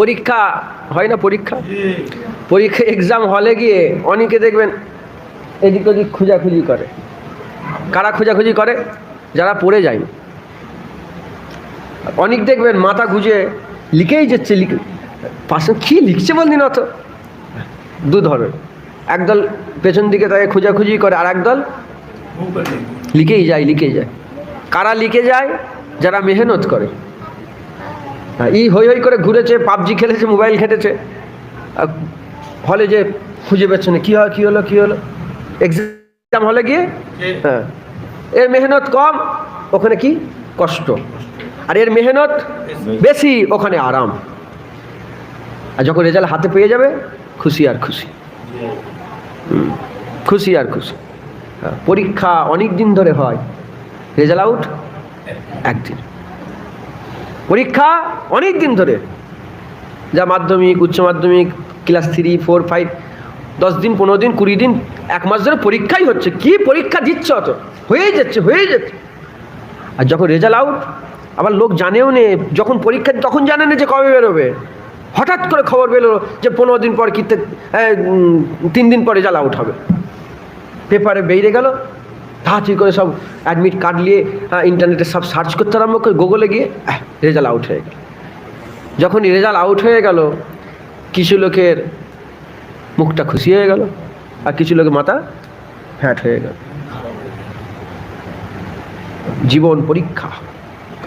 পরীক্ষা, হয় না পরীক্ষা? পরীক্ষা এক্সাম হলে গিয়ে অনেকে দেখবেন এদিক ওদিক খোঁজাখুঁজি করে। কারা খোঁজাখুঁজি করে? যারা পড়ে যায়নি। অনেক দেখবেন মাথা গুঁজে লিখেই যাচ্ছে, লিখে পাশে কী লিখছে বলদিন অত দু ধরনের। একদল পেছন দিকে তাকে খোঁজাখুঁজি করে আর একদল লিখেই যায় লিখেই যায়। কারা লিখে যায়? যারা মেহনত করে। ই হই হই করে ঘুরেছে পাবজি খেলেছে মোবাইল খেটেছে হলে যে খুঁজে পাচ্ছে না কী হয় কী হলো কী হলো? এক্সাম হলে গিয়ে? হ্যাঁ। এর মেহনত কম ওখানে কি? কষ্ট। আর এর মেহনত বেশি। ওখানে আরাম। আর যখন রেজাল্ট হাতে পেয়ে যাবে খুশি আর খুশি। খুশি আর খুশি। হ্যাঁ, পরীক্ষা অনেক দিন ধরে হয়। রেজাল্ট আউট একদিন। পরীক্ষা অনেক দিন ধরে। যা মাধ্যমিক, উচ্চ মাধ্যমিক ক্লাস থ্রি ফোর ফাইভ দশ দিন, পনেরো দিন, কুড়ি দিন, এক মাস ধরে পরীক্ষাই হচ্ছে। কি পরীক্ষা দিচ্ছ অত? হয়েই যাচ্ছে, হয়ে যাচ্ছে। আর যখন রেজাল্ট আউট আবার লোক জানেও নে, যখন পরীক্ষা তখন জানে না যে কবে বেরোবে। হঠাৎ করে খবর পেল যে পনেরো দিন পর কি তিন দিন পরে রেজাল্ট আউট হবে। পেপারে বেরিয়ে গেল তাড়াতাড়ি করে সব অ্যাডমিট কার্ড নিয়ে ইন্টারনেটে সব সার্চ করতে আরম্ভ করে গুগলে গিয়ে রেজাল্ট আউট হয়ে গেল। যখন রেজাল্ট আউট হয়ে গেল কিছু লোকের মুখটা খুশি হয়ে গেল আর কিছু লোকের মাথা হ্যাট হয়ে গেল। জীবন পরীক্ষা।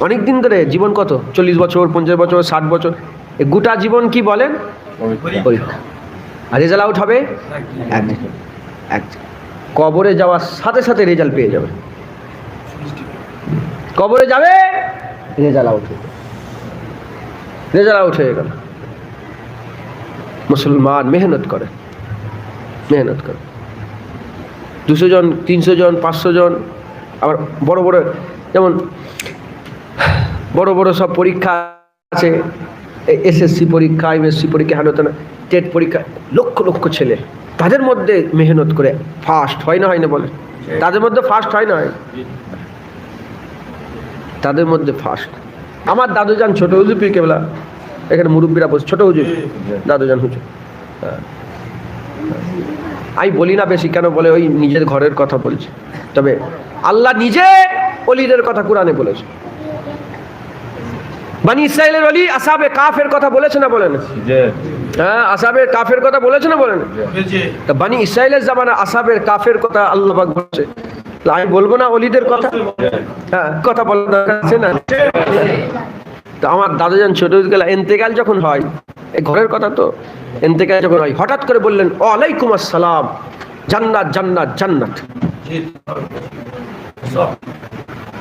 অনেক দিন ধরে জীবন কত? চল্লিশ বছর পঞ্চাশ বছর ষাট বছর এ গোটা জীবন কি বলেন? পরীক্ষা। আর রেজাল্ট আউট হবে? একদিন একদিন কবরে যাওয়ার সাথে সাথে রেজাল্ট পেয়ে যাবে। কবরে যাবে, রেজাল্ট আউট হয়ে রেজাল্ট আউট হয়ে গেল। মুসলমান মেহনত করে মেহনত করে। দুশো জন, তিনশো জন, পাঁচশো জন, আবার বড় বড়, যেমন বড় বড় সব পরীক্ষা আছে এসএসসি পরীক্ষা, এমএসসি পরীক্ষা হেন তেন টেট পরীক্ষা, লক্ষ লক্ষ ছেলে তাদের মধ্যে মেহনত করে ফার্স্ট হয় না হয় না বলে তাদের মধ্যে ফার্স্ট হয় না হয়? তাদের মধ্যে ফার্স্ট আমার দাদুজান ছোট হুজুর পীর কেবলা। এখানে মুরব্বীরা বসে ছোট হুজুর। দাদুজান হুজুর। হ্যাঁ। আমি বলি না বেশি কেন বলে? ওই নিজের ঘরের কথা বলছে। তবে আল্লাহ নিজে অলিদের কথা কোরআনে বলেছে। বানি ইসরায়েলের অলি আসাবে কাফের কথা বলেছে না বলেন? হ্যাঁ আসাবের কাফের কথা বলেছে না বলেন? তা বানি ইসরায়েলের জামানা আসাবের কাফের কথা আল্লাহ বলেছে। আমি বলব না অলিদের কথা? হ্যাঁ কথা দরকার আছে না? তো আমার দাদাজান ছোট গেল এন্তেকাল যখন হয় এই ঘরের কথা তো এন্তেকাল যখন হয় হঠাৎ করে বললেন ওয়ালাইকুম আসসালাম জান্নাত জান্নাত জান্নাত।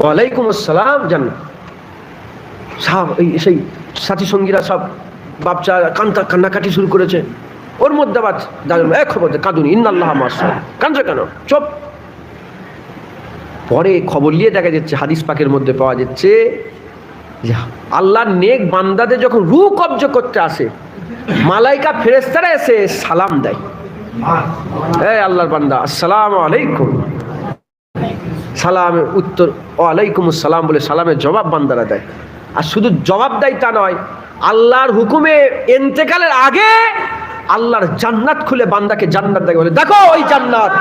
ওয়ালাইকুম আসসালাম জান্নাত। সব এই সেই সাথী সঙ্গীরা সব বাচ্চা কান্তা কান্নাকাটি শুরু করেছে। ওর মধ্যে আবার এক খবর কাঁদুনি, ইন্নাল্লাহ মাসা কাঁদছে কেন? চুপ। পরে খবর নিয়ে দেখা যাচ্ছে, হাদিস পাকের মধ্যে পাওয়া যাচ্ছে যে আল্লাহর নেক বান্দাদের যখন রু কব্জ করতে আসে, মালাইকা ফেরেস্তারা এসে সালাম দেয়। এই আল্লাহর বান্দা, আসসালামু আলাইকুম। সালামের উত্তর, ওয়ালাইকুম আসসালাম বলে সালামের জবাব বান্দারা দেয়। আর শুধু জবাব দেয় তা নয় আল্লাহর হুকুমে এন্তেকালের আগে আল্লাহর জান্নাত খুলে বান্দাকে জান্নাত দেখে বলে দেখো ওই জান্নাত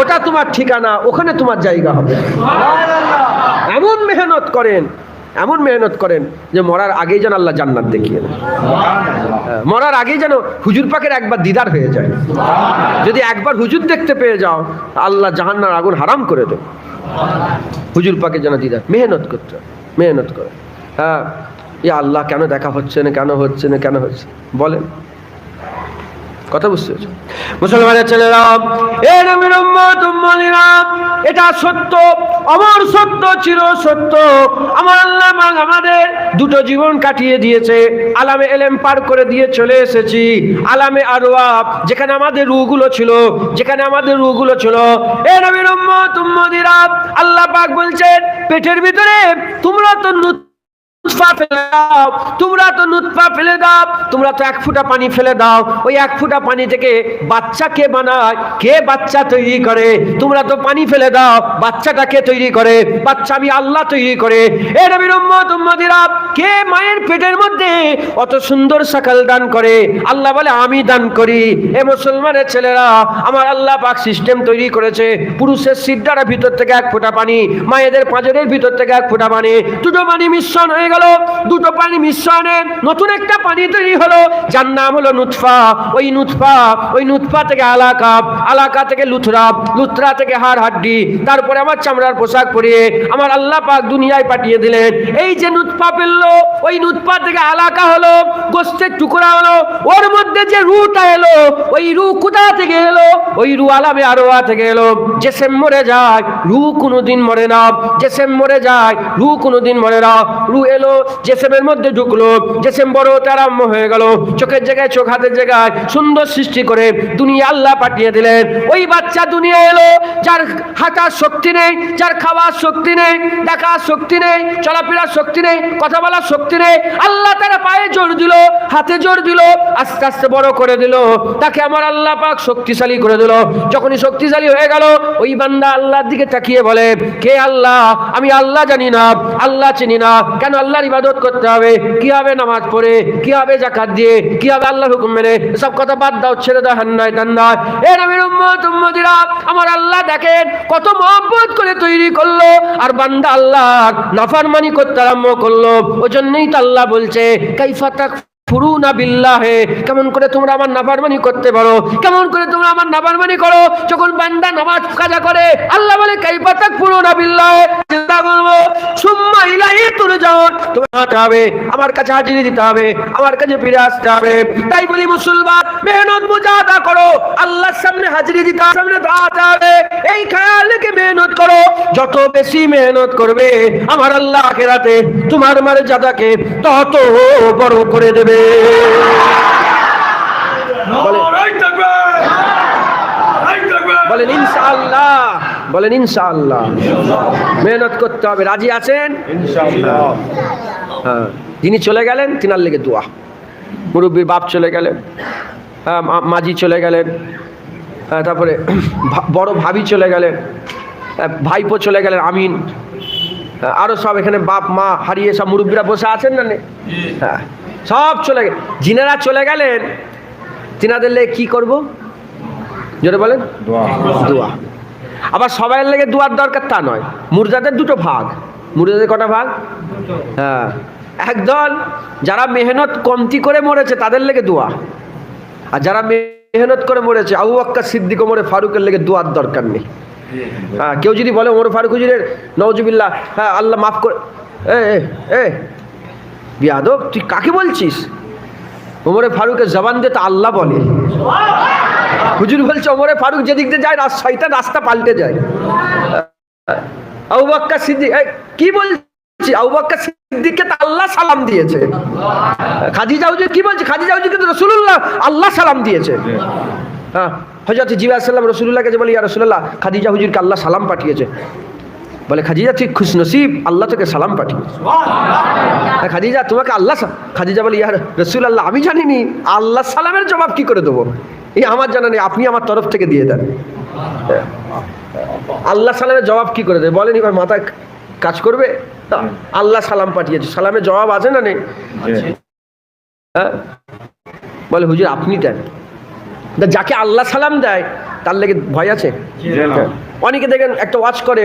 ওটা তোমার ঠিকানা ওখানে তোমার জায়গা হবে। এমন মেহনত করেন এমন মেহনত করেন যে মরার আগেই যেন আল্লাহ জান্নাত দেখিয়ে হ্যাঁ, মরার আগেই যেন হুজুর পাকের একবার দিদার হয়ে যায়। যদি একবার হুজুর দেখতে পেয়ে যাও আল্লাহ জাহান্নার আগুন হারাম করে দেবে। হুজুর পাকে যেন দিদার মেহনত করতে মেহনত করে। হ্যাঁ এ আল্লাহ কেন দেখা হচ্ছে না, কেন হচ্ছে না, কেন হচ্ছে? বলেন। কথা বুঝতে পেরেছ? মুসলমানের ছেলেরা এটা সত্য অমর সত্য, চির সত্য। আমার আল্লাহ আমাদের দুটো জীবন কাটিয়ে দিয়েছে। আলামে এলেম পার করে দিয়ে চলে এসেছি। আলামে আরওয়াব, যেখানে আমাদের রুগুলো ছিল, যেখানে আমাদের রুগুলো ছিল। এ নবীর আল্লাহ পাক বলছেন, পেটের ভিতরে তোমরা তো নতুন নুৎফা ফেলে দাও তোমরা তো ফেলে দাও। তোমরা তো এক ফুটা পানি ফেলে দাও। ওই এক ফুটা পানি থেকে বাচ্চা কে বানায়? কে বাচ্চা তৈরি করে? তোমরা তো পানি ফেলে দাও। বাচ্চাটা কে তৈরি করে? বাচ্চা আমি আল্লাহ তৈরি করে। এ নবীর কে মায়ের পেটের মধ্যে অত সুন্দর সকাল দান করে? আল্লাহ বলে, আমি দান করি। এ মুসলমানের ছেলেরা, আমার আল্লাহ পাক সিস্টেম তৈরি করেছে। পুরুষের সিদ্ধারা ভিতর থেকে এক ফোঁটা পানি, মায়েদের পাঁজরের ভিতর থেকে এক ফোঁটা পানি। দুটো পানি মিশ্রণ হয়ে গেল। দুটো পানি মিশ্রণে নতুন একটা পানি তৈরি হলো, যার নাম হলো নুৎফা। ওই নুৎফা ওই নুৎফা থেকে আলাকা আলাকা থেকে লুথরা লুথরা থেকে হাড় হাড্ডি, তারপরে আমার চামড়ার পোশাক পরিয়ে আমার আল্লাহ পাক দুনিয়ায় পাঠিয়ে দিলেন। এই যে নুৎফা পেললো, ওই নুৎফা থেকে আলাকা হলো গোস্তের টুকরা হলো, ওর মধ্যে যে রুটা এলো, ওই রু কোথা থেকে এলো? ওই রু আলামে আরোয়া থেকে এলো। যে সেম মরে যায়, রু কোনোদিন মরে না। যে সেম মরে যায়, রু কোনোদিন মরে না। রু এলো যে সেমের মধ্যে ঢুকলো যে সেম বড় হতে আরম্ভ হয়ে গেল। চোখের জায়গায়, চোখ হাতের জায়গায় সুন্দর সৃষ্টি করে দুনিয়া আল্লাহ পাঠিয়ে দিলেন। ওই বাচ্চা দুনিয়া এলো, যার হাঁটার শক্তি নেই, যার খাওয়ার শক্তি নেই, দেখার শক্তি নেই, চলাফেরার শক্তি নেই, কথা বলার শক্তি নেই। আল্লাহ তারা পায়ে জোর দিল, হাতে জোর দিল, আস্তে আস্তে বড় করে দিল। তাকে আমার আল্লাহ পাক শক্তিশালী করে দিল। যখনই শক্তিশালী হয়ে গেল, ওই বান্দা আল্লাহর দিকে তাকিয়ে বলে, কে আল্লাহ? আমি আল্লাহ জানি না, আল্লাহ চিনি না। কেন আল্লাহর ইবাদত করতে হবে। কি হবে নামাজ পড়ে কি হবে জাকাত দিয়ে কি হবে আল্লাহর হুকুম মেনে, সব কথা বাদ দাও, ছেড়ে দাও হান্নায় টান্নায় এ নবীর উম্মত, উম্মতিরা, আমার আল্লাহ দেখেন, কত মহব্বত করে তৈরি করল, আর বান্দা আল্লাহ নাফারমানি করতে আরম্ভ করল। ওই জন্যই তো আল্লাহ বলছে, কাইফা তাক ফুরুনা বিল্লাহে। কেমন করে তোমরা আমার নাফারমানি করতে পারো, কেমন করে তোমরা আমার নাফারমানি করো, যখন বান্দা নামাজ কাজা করে, আল্লাহ বলে, কাইফা তাক ফুরুনা বিল্লাহে। চিন্তা করব তুরজাউন তোমার হাতে হবে আমার কাছে হাজিরি দিতে হবে আমার কাছে ফিরে আসতে হবে। তাই বলি মুসলমান মেহনত মুজাহাদা করো আল্লাহর সামনে হাজিরি দিতে সামনে দাঁড়াতে হবে। এই খেয়াল রেখে মেহনত করো যত বেশি মেহনত করবে আমার আল্লাহ আখেরাতে তোমার মর্যাদাকে তত বড় করে দেবে। বলেন ইনশাআল্লাহ। বলেন ইনশাআল্লাহ। মেহনত করতে হবে। রাজি আছেন? হ্যাঁ। যিনি চলে গেলেন তিনার লেগে দোয়া। মুরব্বীর বাপ চলে গেলেন হ্যাঁ মাঝি চলে গেলেন হ্যাঁ তারপরে বড় ভাবি চলে গেলেন হ্যাঁ, ভাইপো চলে গেলেন আমিন। হ্যাঁ, আরও সব এখানে বাপ মা হারিয়ে সব মুরব্বীরা বসে আছেন না নে? হ্যাঁ সব চলে গেল যিনারা চলে গেলেন তিনাদের লেগে কী করব? জোরে বলেন। দোয়া। আবার সবাই লেগে দুয়ার দরকার তা নয়। মুর্জাদের দুটো ভাগ। মুরজাদের কটা ভাগ? হ্যাঁ। একদল যারা মেহনত কমতি করে মরেছে তাদের লেগে দোয়া। আর যারা মেহনত করে মরেছে আবু আক্কা সিদ্দিক ওমরে ফারুকের লেগে দোয়ার দরকার নেই। হ্যাঁ কেউ যদি বলে ওমর ফারুক হুজুরের নওজুবিল্লাহ হ্যাঁ আল্লাহ মাফ করে এ, এ বিয়াদব তুই কাকে বলছিস? ওমরে ফারুকের জবান দিয়ে তো আল্লাহ বলে। হুজুর বলছে ওমরে ফারুক যেদিক দিয়ে যায় শয়তান রাস্তা পাল্টে যায়। আবু সিদ্দিক কি বলছি? আবু বাক্কা তো আল্লাহ সালাম দিয়েছে। খাদিজা হুজুর কি বলছে? খাদিজা হুজুর কিন্তু রসুল্লাহ আল্লাহ সালাম দিয়েছে। হ্যাঁ হজরত জিবা সাল্লাম রসুল্লাহকে যে বলি, ইয়া রসুল্লাহ খাদিজা হুজুরকে আল্লাহ সালাম পাঠিয়েছে। বলে খাদিজা তুই খুশ নসিব আল্লাহ তোকে সালাম পাঠিয়েছে হ্যাঁ, খাদিজা তোমাকে আল্লাহ খাদিজা বলে ইয়ার রসুল আল্লাহ আমি জানিনি। আল্লাহ সালামের জবাব কি করে দেবো? এই আমার জানা নেই আপনি আমার তরফ থেকে দিয়ে দেন। আল্লাহ সালামের জবাব কি করে দেবে? বলেন এবার মাথায় কাজ করবে? আল্লাহ সালাম পাঠিয়েছে। সালামের জবাব আছে না নেই? হ্যাঁ? বলে হুজুর আপনি দেন। যাকে আল্লাহ সালাম দেয় তার লেগে ভয় আছে। অনেকে দেখেন একটা ওয়াচ করে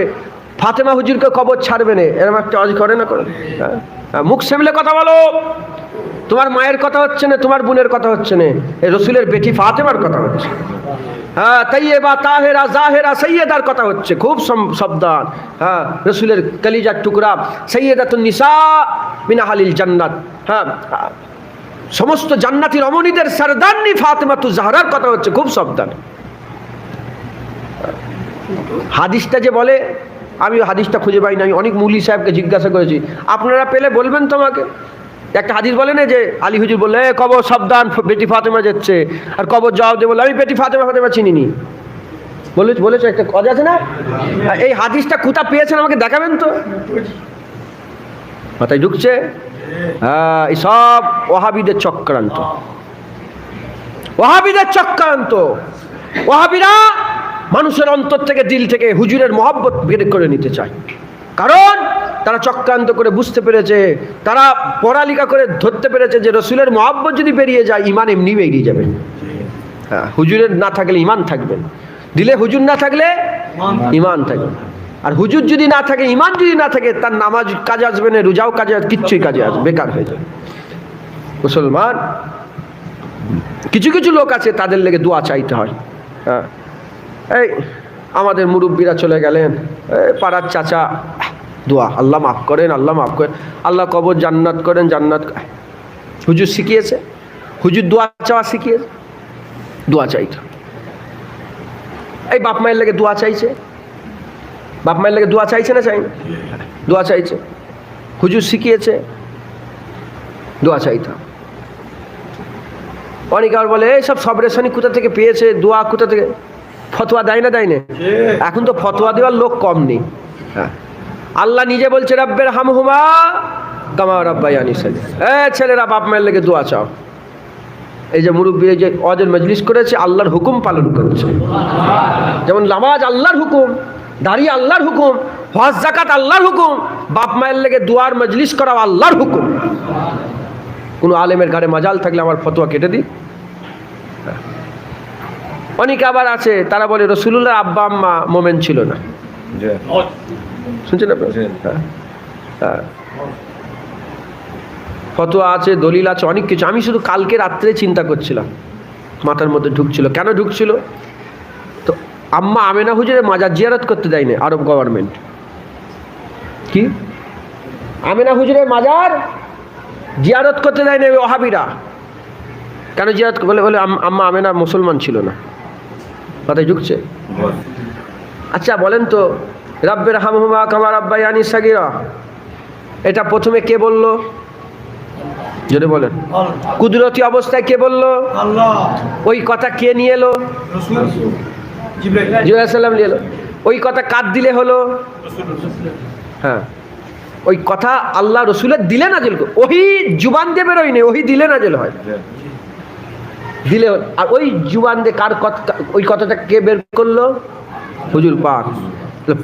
ফাতেমা হুজুরকে কবর ছাড়বে না। এরকম একটা ওয়াজ করে না করে হ্যাঁ? হ্যাঁ, মুখ সেমলে কথা বলো। তোমার মায়ের কথা হচ্ছে না তোমার বোনের কথা হচ্ছে না। এই রসুলের বেটি ফাতেমার কথা হচ্ছে। হ্যাঁ তাইয়েবা তাহেরা জাহেরা সৈয়দার কথা হচ্ছে। খুব সম- হ্যাঁ রসুলের কলিজার টুকরা সৈয়দাতুন নিসা মিনা হালিল জান্নাত। হ্যাঁ। সমস্ত জান্নাতি রমণীদের সরদান্নি ফাতেমাতু জাহরার কথা হচ্ছে। খুব সাবধান। হাদিসটা যে বলে আমি হাদিসটা খুঁজে পাই না আমি অনেক মুলি সাহেবকে জিজ্ঞাসা করেছি। আপনারা পেলে বলবেন তোমাকে। একটা হাদিস বলে না যে আলী হুজুর বললে "এ, কবর সাবধান বেটি ফাতেমা যাচ্ছে। আর কবর জবাব দিয়ে বলল আমি বেটি ফাতেমা ফাতেমা চিনিনি। বলেছ বলেছ একটা কথা আছে না? এই হাদিসটা কোথা পেয়েছেন আমাকে দেখাবেন তো? মাথায় ঢুকছে? হ্যাঁ এই সব ওহাবিদের চক্রান্ত। ওহাবিদের চক্রান্ত। ওহাবিরা মানুষের অন্তর থেকে দিল থেকে হুজুরের মহব্বত বের করে নিতে চায়। কারণ তারা চক্রান্ত করে বুঝতে পেরেছে, তারা পড়ালেখা করে ধরতে পেরেছে যে রসুলের মহব্বত যদি বেরিয়ে যায় ইমান এমনি বেরিয়ে যাবে। হ্যাঁ হুজুরের না থাকলে ইমান থাকবে দিলে হুজুর না থাকলে ইমান থাকবে আর হুজুর যদি না থাকে ইমান যদি না থাকে, তার নামাজ কাজে আসবে না, রোজাও কাজে কিচ্ছুই কাজে আসবে বেকার হয়ে যাবে। মুসলমান, কিছু কিছু লোক আছে, তাদের লেগে দোয়া চাইতে হয়। হ্যাঁ এই, আমাদের মুরব্বীরা চলে গেলেন। এই, পাড়ার চাচা, দোয়া, আল্লাহ মাফ করেন, আল্লাহ মাফ করেন। আল্লাহ কবর জান্নাত করেন, জান্নাত হুজুর শিখিয়েছে? হুজুর দোয়া চাওয়া শিখিয়েছে? দোয়া চাইতে। এই, বাপ মায়ের লেগে দোয়া চাইছে? বাপ মায়ের লেগে দোয়া চাইছে না চাই দোয়া চাইছে। হুজুর শিখিয়েছে? দোয়া চাইতাম অনেকে আবার বলে, এই, সব সবরেশানি কোথা থেকে পেয়েছে? দোয়া কোথা থেকে? ফতোয়া দেয় না দেয় না? এখন তো ফতোয়া দেওয়ার লোক কম নেই। হ্যাঁ। আল্লাহ নিজে বলছে রাব্বের হামহুমা কামা রাব্বাই আনি এ ছেলেরা বাপ মায়ের লেগে দোয়া চাও। এই যে মুরব্বী এই যে অজের মজলিস করেছে আল্লাহর হুকুম পালন করেছে। যেমন নামাজ আল্লাহর হুকুম দাড়ি আল্লাহর হুকুম হজ জাকাত আল্লাহর হুকুম বাপ মায়ের লেগে দুয়ার মজলিস করা আল্লাহর হুকুম। কোনো আলেমের ঘাড়ে মাজাল থাকলে আমার ফতোয়া কেটে দিই? অনেকে আবার আছে তারা বলে রসুল্লাহ আব্বা আম্মা মোমেন ছিল না। শুনছেন হ্যাঁ। হ্যাঁ। ফতোয়া আছে দলিল আছে অনেক কিছু। আমি শুধু কালকে রাত্রে চিন্তা করছিলাম মাথার মধ্যে ঢুকছিল। কেন ঢুকছিল? তো আম্মা আমেনা হুজুরের মাজার জিয়ারত করতে দেয়নি আরব গভর্নমেন্ট কি? আমেনা হুজুরের মাজার জিয়ারত করতে দেয়নি ওহাবিরা। কেন জিয়ারত বলে বলে আম্মা আমেনা মুসলমান ছিল না। মাথায় ঢুকছে? আচ্ছা বলেন তো রাব্বের হাম হামহুমা কামার আব্বাইয়ানি সাগিরা। এটা প্রথমে কে বলল? যদি বলেন। কুদরতি অবস্থায় কে বলল? ওই কথা কে নিয়ে এলো? রসুল। নিয়ে এলো। ওই কথা কার দিলে হলো? হ্যাঁ। ওই কথা আল্লাহ রসুলের দিলে নাজেল ওহি জুবান দিয়ে বেরোয়নি ওহি দিলে না নাজেল হয়। দিলে আর ওই জুবান দিয়ে কার কথা ওই কথাটা কে বের করল? হুজুর পাক।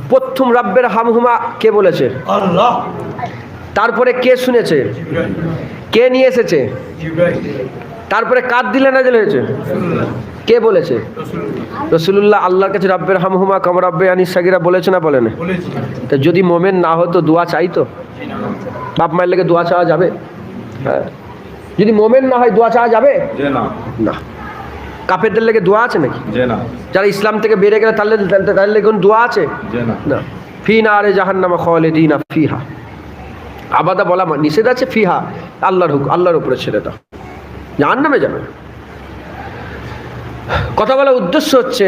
প্রথম রাব্বের হামহুমা কে বলেছে? তারপরে কে শুনেছে? কে নিয়ে এসেছে? তারপরে কার দিলে নাজেল হয়েছে? কে বলেছে? রসুল রসুল্লাহ আল্লাহর কাছে রাব্বের হামহুমা কামরাব্বে আনি সাগিরা বলেছে না বলেন? বলেছি। তা যদি মোমেন না হতো দোয়া চাইতো? বাপ মায়ের লেগে দোয়া চাওয়া যাবে? হ্যাঁ। যদি মোমেন না হয় দোয়া চাওয়া যাবে? না। না। কাফেরদের লেগে দোয়া আছে নাকি? যারা ইসলাম থেকে বেড়ে গেলে তাহলে তাদের লেগে কোনো দোয়া আছে? না। না। ফি না আরে জাহান্নামা খলে দিনা ফিহা। আবাদা বলা নিষেধ আছে ফিহা। আল্লাহর হুক আল্লাহর উপরে ছেড়ে দাও। জাহান্নামে যাবে। কথা বলার উদ্দেশ্য হচ্ছে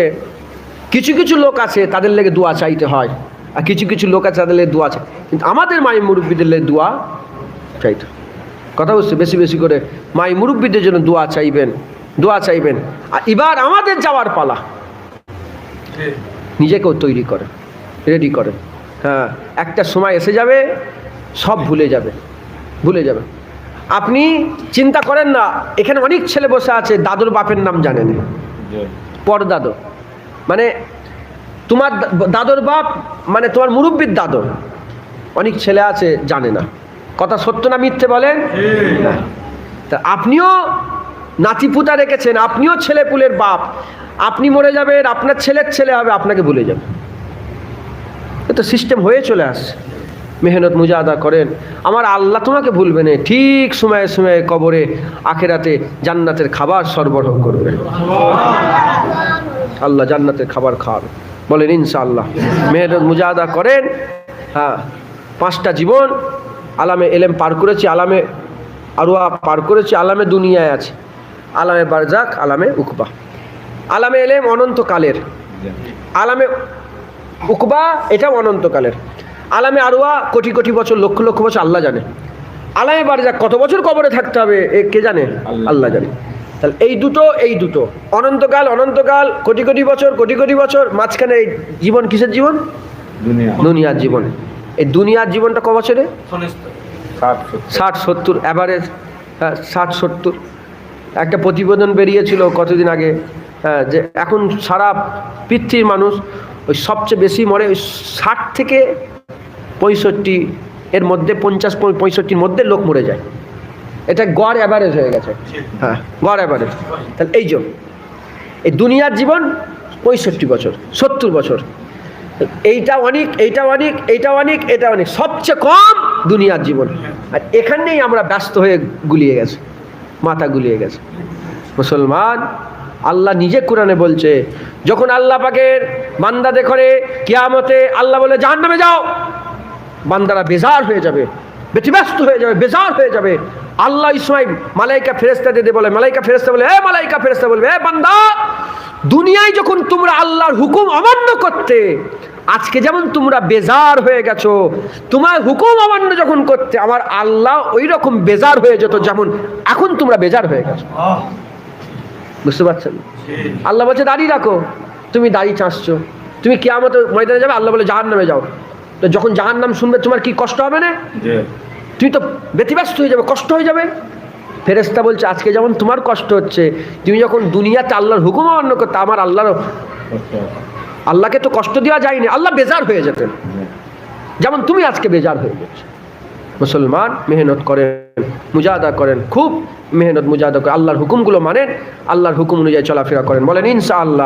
কিছু কিছু লোক আছে তাদের লেগে দোয়া চাইতে হয়। আর কিছু কিছু লোক আছে তাদের লেগে দোয়া চাই কিন্তু আমাদের মাই মুরব্বীদের লেগে দোয়া চাইতে হয়। কথা বুঝছে বেশি বেশি করে মাই মুরব্বীদের জন্য দোয়া চাইবেন দোয়া চাইবেন। আর এবার আমাদের যাওয়ার পালা। নিজেকেও তৈরি করেন রেডি করেন। হ্যাঁ একটা সময় এসে যাবে, সব ভুলে যাবে ভুলে যাবে। আপনি চিন্তা করেন না, এখানে অনেক ছেলে বসে আছে, দাদুর বাপের নাম জানেন। পরদাদু। মানে তোমার দাদুর বাপ মানে তোমার মুরব্বীর দাদর অনেক ছেলে আছে, জানে না। কথা সত্য না মিথ্যে বলেন। তা আপনিও নাতিপুতা রেখেছেন আপনিও ছেলে পুলের বাপ। আপনি মরে যাবেন আপনার ছেলের ছেলে হবে আপনাকে ভুলে যাবে। এ তো সিস্টেম হয়ে চলে আসছে। মেহনত মুজাদা করেন। আমার আল্লাহ তোমাকে ভুলবে না ঠিক সময়ে সময়ে কবরে আখেরাতে জান্নাতের খাবার সরবরাহ করবে। আল্লাহ জান্নাতের খাবার খাওয়াবে বলেন ইনশাআল্লাহ। মেহনত মুজাদা করেন। হ্যাঁ পাঁচটা জীবন আলামে এলেম পার করেছি আলামে আরোয়া পার করেছি আলামে দুনিয়ায় আছে। আলামে বারজাক আলামে উকবা। আলামে এলেম অনন্তকালের। আলামে উকবা এটাও অনন্তকালের। আলামে আরোয়া কোটি কোটি বছর লক্ষ লক্ষ বছর আল্লাহ জানে। আলামে বারজাক কত বছর কবরে থাকতে হবে এ কে জানে? আল্লাহ। আল্লাহ জানে। তাহলে এই দুটো এই দুটো। অনন্তকাল অনন্তকাল কোটি কোটি বছর কোটি কোটি বছর মাঝখানে এই জীবন কিসের জীবন? দুনিয়ার জীবন। এই দুনিয়ার জীবনটা ক বছরে ষাট সত্তর। অ্যাভারেজ হ্যাঁ ষাট সত্তর। একটা প্রতিবেদন বেরিয়েছিল কতদিন আগে হ্যাঁ যে এখন সারা পৃথিবীর মানুষ ওই সবচেয়ে বেশি মরে ওই ষাট থেকে পঁয়ষট্টি এর মধ্যে পঞ্চাশ পঁয়ষট্টির মধ্যে লোক মরে যায়। এটা গড় অ্যাভারেজ হয়ে গেছে। হ্যাঁ। গড় অ্যাভারেজ তাহলে এই জন্য এই দুনিয়ার জীবন পঁয়ষট্টি বছর সত্তর বছর। এইটা অনেক এইটা অনেক এইটা অনেক, এটা অনেক। সবচেয়ে কম দুনিয়ার জীবন। আর এখানেই আমরা ব্যস্ত হয়ে গুলিয়ে গেছে, মাথা গুলিয়ে গেছে। মুসলমান, আল্লাহ নিজে কোরআনে বলছে, যখন আল্লাহ পাকের বান্দা দেখরে কিয়ামতে আল্লাহ বলে জাহান নামে যাও। বান্দারা বেজার হয়ে যাবে। ব্যতিব্যস্ত হয়ে যাবে বেজার হয়ে যাবে। আল্লাহ ইসমাইল মালাইকা ফেরেস্তা দিতে বলে মালাইকা ফেরেস্তা বলে এ মালাইকা ফেরেস্তা বলবে এ বান্দা দুনিয়ায় যখন তোমরা আল্লাহর হুকুম অমান্য করতে আজকে যেমন তোমরা বেজার হয়ে গেছো তোমার হুকুম অমান্য যখন করতে আমার আল্লাহ ওই রকম বেজার হয়ে যেত যেমন এখন তোমরা বেজার হয়ে গেছো। বুঝতে পারছেন? আল্লাহ বলছে দাঁড়িয়ে রাখো। তুমি দাড়ি চাঁচছো তুমি কেয়ামত ময়দানে যাবে আল্লাহ বলে জাহান নামে যাও। তো যখন জাহান নাম শুনবে তোমার কি কষ্ট হবে না? তুই তো ব্যতিব্যস্ত হয়ে যাবে কষ্ট হয়ে যাবে। ফেরেস্তা বলছে আজকে যেমন তোমার কষ্ট হচ্ছে তুমি যখন দুনিয়াতে আল্লাহর হুকুম অমান্য করতে আমার আল্লাহর আল্লাহকে তো কষ্ট দেওয়া যায়নি আল্লাহ বেজার হয়ে যেতেন যেমন তুমি আজকে বেজার হয়ে গেছো। মুসলমান মেহনত করেন মুজাদা করেন খুব মেহনত মুজাদা করেন আল্লাহর হুকুমগুলো মানেন আল্লাহর হুকুম অনুযায়ী চলাফেরা করেন। বলেন ইনশা আল্লাহ